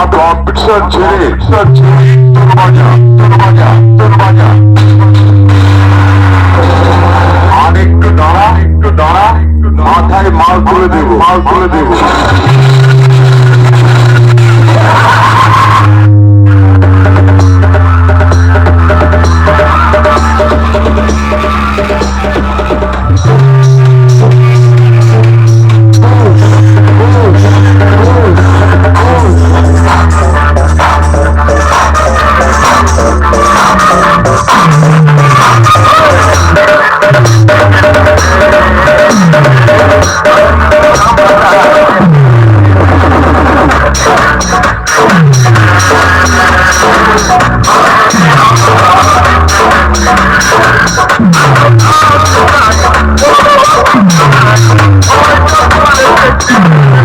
Officer ছেড়ে officer ছেড়ে তোর বাজা তোর বাজা তোর বাজা দেবো মাল খুলে দেবো Come on.